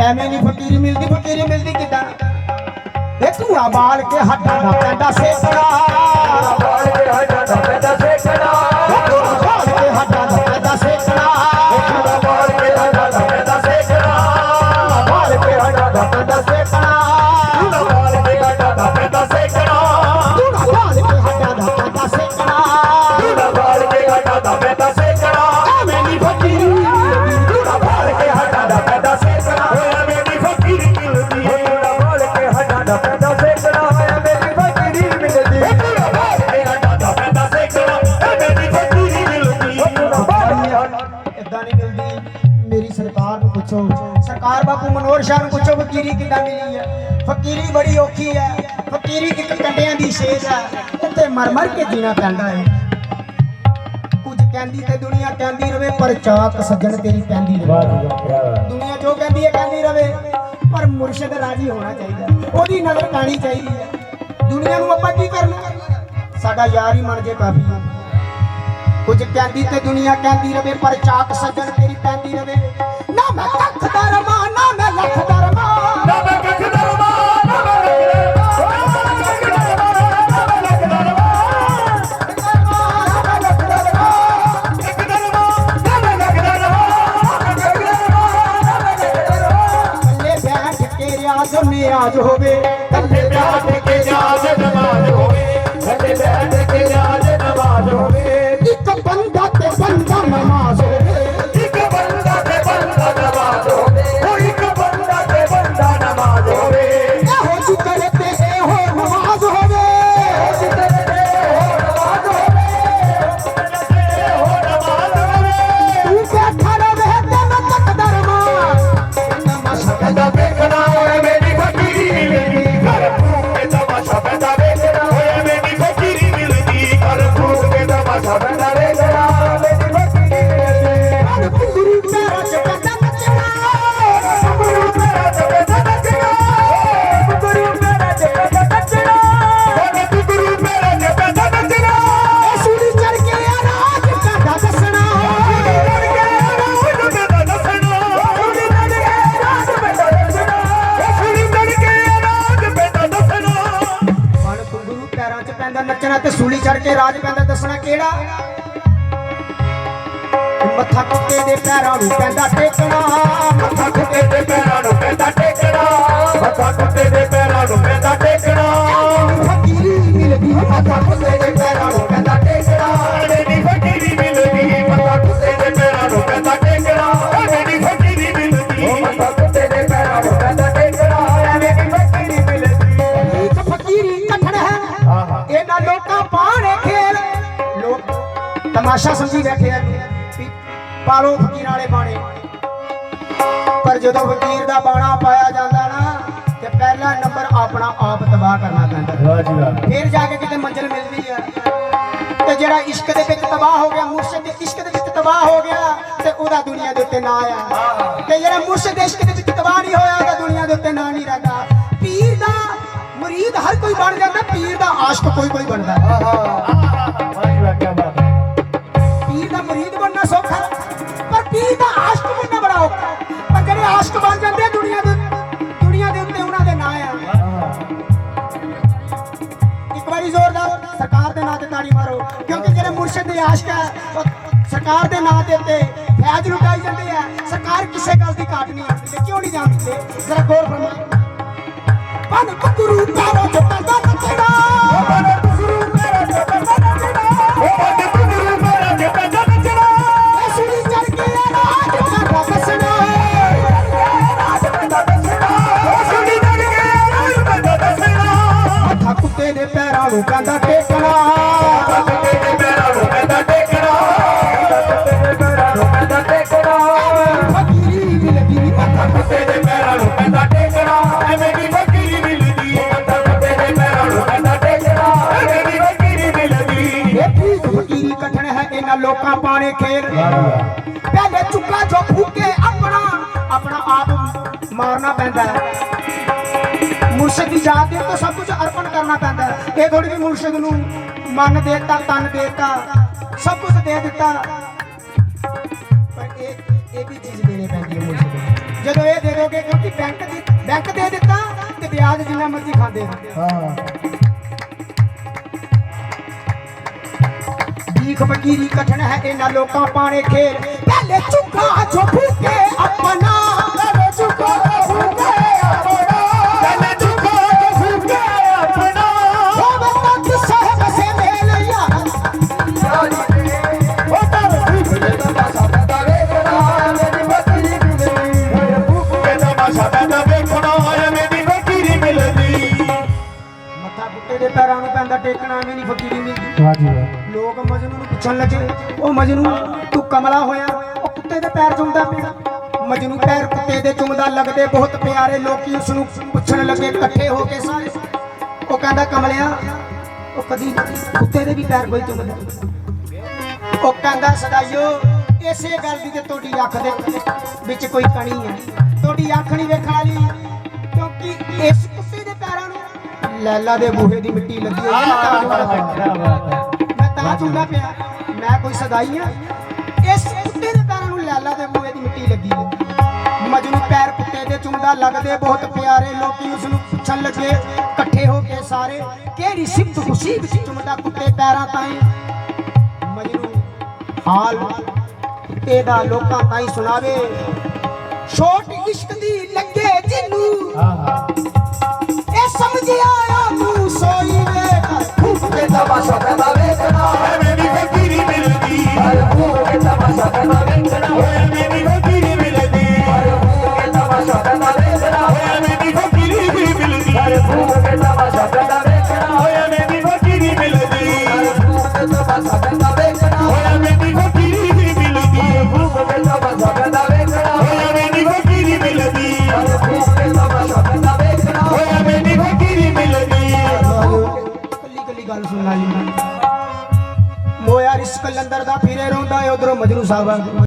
ਐਵੇਂ ਨਹੀਂ ਫਕੀਰੀ ਮਿਲਦੀ ਫਕੀਰੀ ਮਿਲਦੀ ਕਿਦਾਂ? ਇਹ ਧੂਆ ਬਾਲ ਕੇ ਹੱਥਾਂ ਦਾ ਪੈਂਦਾ ਸੇਕੜਾ। ਬਾਲ ਕੇ ਹਟਾ ਦਾ ਪੈਦਾ ਬਾਪੂ ਮਨੋਹਰ ਸ਼ਾਹ ਨੂੰ ਪੁੱਛੋ ਫਕੀਰੀ ਕਿੱਦਾਂ ਮਿਲੀ ਹੈ? ਫਕੀਰੀ ਬੜੀ ਔਖੀ ਹੈ। ਫਕੀਰੀ ਇੱਕ ਕੰਡਿਆਂ ਦੀ ਸੇਜ ਹੈ। ਉੱਤੇ ਮਰ ਮਰ ਕੇ ਜੀਣਾ ਪੈਂਦਾ ਹੈ। ਕੁਝ ਕਹਿੰਦੀ ਤੇ ਦੁਨੀਆ ਕਹਿੰਦੀ ਰਵੇ ਪਰ ਚਾਕ ਸੱਜਣ ਤੇਰੀ ਕਹਿੰਦੀ ਰਵੇ। ਦੁਨੀਆ ਜੋ ਕਹਿੰਦੀ ਹੈ ਕਹਿੰਦੀ ਰਵੇ ਪਰ ਮੁਰਸ਼ਿਦ ਰਾਜੀ ਹੋਣਾ ਚਾਹੀਦਾ ਉਹਦੀ ਨਜ਼ਰ ਕਾਣੀ ਚਾਹੀਦੀ ਹੈ। ਦੁਨੀਆ ਨੂੰ ਆਪਾਂ ਕੀ ਕਰਨਾ? ਸਾਡਾ ਯਾਰ ਹੀ ਮਨ ਜੇ ਕਾਫੀ ਹੈ ਕੁਝ ਕਹਿੰਦੀ ਤੇ ਦੁਨੀਆ ਕਹਿੰਦੀ ਰਵੇ ਪਰ ਚਾਕ ਸੱਜਣ ਤੇਰੀ ਪੈਂਦੀ ਰਵੇ। ਨਾ ਮੈਂ ਕੱਖ ਦਾ ਰਮਾ ਪੈਂਦਾ ਤੇ ਸੂਲੀ ਚੜ ਕੇ ਰਾਜ ਪੈਂਦਾ ਦੱਸਣਾ ਕਿਹੜਾ? ਮੱਥਾ ਕੁੱਤੇ ਦੇ ਪੈਰਾਂ ਨੂੰ ਪੈਂਦਾ ਟੇਕਣਾ, ਮੱਥਾ ਕੁੱਤੇ ਦੇ ਪੈਰਾਂ ਨੂੰ ਪੈਂਦਾ ਟੇਕਣਾ, ਮੱਥਾ ਕੁੱਤੇ ਦੇ ਤਮਾਸ਼ਾ ਸਮਝੀ ਬੈਠੇ ਆ ਵੀ ਪਾਲੋ ਫਕੀਰਾਂ ਵਾਲੇ ਬਾਣੇ। ਪਰ ਜਦੋਂ ਫਕੀਰ ਦਾ ਬਾਣਾ ਪਾਇਆ ਜਾਂਦਾ ਨਾ ਤੇ ਪਹਿਲਾ ਨੰਬਰ ਆਪਣਾ ਆਪ ਤਬਾਹ ਕਰਨਾ ਪੈਂਦਾ। ਵਾਹ ਜੀ ਵਾਹ। ਫਿਰ ਜਾ ਕੇ ਕਿਤੇ ਮੰਜ਼ਿਲ ਮਿਲਦੀ ਆ। ਤੇ ਜਿਹੜਾ ਇਸ਼ਕ ਦੇ ਵਿੱਚ ਤਬਾਹ ਹੋ ਗਿਆ ਮੁਰਸ਼ਿਦ ਦੇ ਇਸ਼ਕ ਦੇ ਵਿੱਚ ਤਬਾਹ ਹੋ ਗਿਆ ਤੇ ਉਹਦਾ ਦੁਨੀਆ ਦੇ ਉੱਤੇ ਨਾਂ ਆ। ਤੇ ਜਿਹੜਾ ਮੁਰਸ਼ਿਦ ਦੇ ਇਸ਼ਕ ਦੇ ਵਿੱਚ ਤਬਾਹ ਨਹੀਂ ਹੋਇਆ ਉਹਦਾ ਦੁਨੀਆ ਦੇ ਉੱਤੇ ਨਾਂ ਨਹੀਂ ਰਹਿੰਦਾ। ਪੀਰ ਦਾ ਮੁਰੀਦ ਹਰ ਕੋਈ ਬਣ ਜਾਂਦਾ ਪੀਰ ਦਾ ਆਸ਼ਕ ਕੋਈ ਕੋਈ ਬਣਦਾ। ਵਾਹ। ਪਰ ਬਣ ਜਾਂਦੇ ਦੁਨੀਆ ਦੇ ਦੁਨੀਆ ਦੇ ਉੱਤੇ ਉਹਨਾਂ ਦੇ ਨਾਂ ਆ। ਇੱਕ ਵਾਰੀ ਜ਼ੋਰਦਾਰ ਸਰਕਾਰ ਦੇ ਨਾਂ ਤੇ ਤਾੜੀ ਮਾਰੋ। ਕਿਉਂਕਿ ਜਿਹੜੇ ਮੁਰਸ਼ਿਦ ਦੇ ਆਸ਼ਕ ਹੈ ਸਰਕਾਰ ਦੇ ਨਾਂ ਦੇ ਉੱਤੇ ਫੈਜ਼ ਲੁਟਾਈ ਜਾਂਦੇ ਆ। ਸਰਕਾਰ ਕਿਸੇ ਗੱਲ ਦੀ ਘਾਟ ਨਹੀਂ ਆਉਂਦੀ ਕਿਉਂ ਨਹੀਂ ਜਾਂਦੀ ਜ਼ਰਾ ਗੌਰ ਫਰਮਾਓ। ਪਨ ਗੁਰੂ ਤਾਰੋ ਪੈਰਾਂ ਨੂੰ ਕਹਿੰਦਾ ਟੇਕਣਾ। ਕੁੱਤੇ ਪੈਰਾਂ ਨੂੰ ਪੈਂਦਾ ਟੇਕਣਾ ਕੁੱਤੇ ਪੈਰਾਂ ਨੂੰ ਪੈਂਦਾ ਟੇਕਣਾ ਫਕੀਰੀ ਮਿਲਦੀ ਮੱਥਾ ਕੁੱਤੇ ਪੈਰਾਂ ਨੂੰ ਪੈਂਦਾ ਟੇਕਣਾ ਐਵੇਂ ਦੀ ਫਕੀਰੀ ਮਿਲਦੀ ਮੱਥਾ ਕੁੱਤੇ ਪੈਰਾਂ ਨੂੰ ਪੈਂਦਾ ਟੇਕਣਾ ਐਵੇਂ ਦੀ ਫਕੀਰੀ ਮਿਲਦੀ ਇਹ ਠੀਕ ਫਕੀਰੀ ਕਠਣ ਹੈ, ਇਹਨਾਂ ਲੋਕਾਂ ਪਾਣੇ ਖੇਲ ਪਹਿਲੇ ਚੁੱਕਾ ਜੋ ਫੂਕੇ ਆਪਣਾ ਆਪਣਾ ਆਪ ਮਾਰਨਾ ਪੈਂਦਾ ਹੈ। ਮੁਰਸ਼ਿਦ ਦੀ ਯਾਦ ਦੇ ਤਾਂ ਸਭ ਕੁਝ ਕਰਨਾ ਪੈਂਦਾ ਇਹ ਥੋੜੀ ਵੀ ਮੁਰਸ਼ਿਦ ਨੂੰ ਮਨ ਦੇਤਾ, ਤਨ ਦੇਤਾ, ਸਭ ਕੁਝ ਦੇ ਦਿੱਤਾ। ਪਰ ਇਹ ਇਹ ਵੀ ਚੀਜ਼ ਦੇਣੀ ਪੈਂਦੀ ਹੈ ਮੁਰਸ਼ਿਦ ਜਦੋਂ ਇਹ ਦੇ ਦੋਗੇ, ਕਿਉਂਕਿ ਬੈਂਕ ਦੀ, ਬੈਂਕ ਦੇ ਦਿੱਤਾ ਤੇ ਵਿਆਜ ਜਿੰਨਾ ਮਰਜ਼ੀ ਖਾਂਦੇ ਹੋ ਹਾਂ। ਭੀਖ ਫਕੀਰੀ ਕਠਨ ਹੈ ਇਹਨਾਂ ਲੋਕਾਂ ਪਾਣੇ ਖੇਲ। ਪਹਿਲੇ ਚੁੱਕਾ ਜੋ ਭੂਕੇ ਆਪਣਾ ਪਹਿਲੇ ਚੁੱਕਾ ਭੂਕੇ ਲੋਕ ਮਜਨੂੰ ਨੂੰ ਪੁੱਛਣ ਲੱਗੇ, ਉਹ ਮਜਨੂੰ, ਤੂੰ ਕਮਲਾ ਹੋਇਆ, ਉਹ ਕੁੱਤੇ ਦੇ ਪੈਰ ਚੁੰਮਦਾ ਪਿਆ। ਮਜਨੂ ਪੈਰ ਕੁੱਤੇ ਦੇ ਚੁੰਮਦਾ ਲੱਗਦੇ ਬਹੁਤ ਪਿਆਰੇ, ਲੋਕੀ ਉਸ ਨੂੰ ਪੁੱਛਣ ਲੱਗੇ ਇਕੱਠੇ ਹੋ ਕੇ ਸਾਰੇ। ਉਹ ਕਹਿੰਦਾ, ਕਮਲਿਆ, ਉਹ ਕਦੀ ਕੁੱਤੇ ਦੇ ਵੀ ਪੈਰ ਕੋਈ ਚੁੰਮਦਾ ਉਹ ਕਹਿੰਦਾ, ਸਦਾਈਓ, ਇਸੇ ਗੱਲ ਦੀ ਤੇ ਤੁਹਾਡੀ ਅੱਖ ਦੇ ਵਿੱਚ ਕੋਈ ਕਣੀ ਹੈ। ਤੁਹਾਡੀ ਅੱਖ ਨਹੀਂ ਵੇਖਣ ਵਾਲੀ, ਕਿਉਂਕਿ ਇਸ ਕੁੱਤੇ ਦੇ ਪੈਰਾਂ ਨੂੰ ਲੈਲਾ ਦੇ ਬੂਹੇ ਦੀ ਮਿੱਟੀ ਲੱਗੀ ਹੋਈ ਹੈ। ਤਾਂ ਚੁੰਗਾ ਪਿਆ। ਮੈਂ ਕੋਈ ਸਦਾਈ ਆ। ਇਸ ਕੁੱਤੇ ਦੇ ਪੈਰਾਂ ਨੂੰ ਲਾਲਾ ਦੇ ਮੂਹੇ ਦੀ ਮਿੱਟੀ ਲੱਗੀ ਹੈ ਮਜਨੂ ਪੈਰ ਕੁੱਤੇ ਦੇ ਚੁੰਮਦਾ ਲੱਗਦੇ ਬਹੁਤ ਪਿਆਰੇ। ਲੋਕੀ ਉਸ ਨੂੰ ਪੁੱਛਣ ਲੱਗੇ, ਇਕੱਠੇ ਹੋ ਕੇ ਸਾਰੇ, ਕਿਹੜੀ ਸਿਫਤ ਖੁਸ਼ੀ ਵਿੱਚ ਚੁੰਮਦਾ ਕੁੱਤੇ ਪੈਰਾਂ ਤਾਈਂ? ਮਜਨੂ ਹਾਲ ਕੁੱਤੇ ਦਾ ਲੋਕਾਂ ਤਾਈਂ ਸੁਣਾਵੇ। ਛੋਟ ਇਸ਼ਕ ਦੀ ਲੱਗੇ ਜਿੰਨੂੰ। ਇਹ Fajrul Salman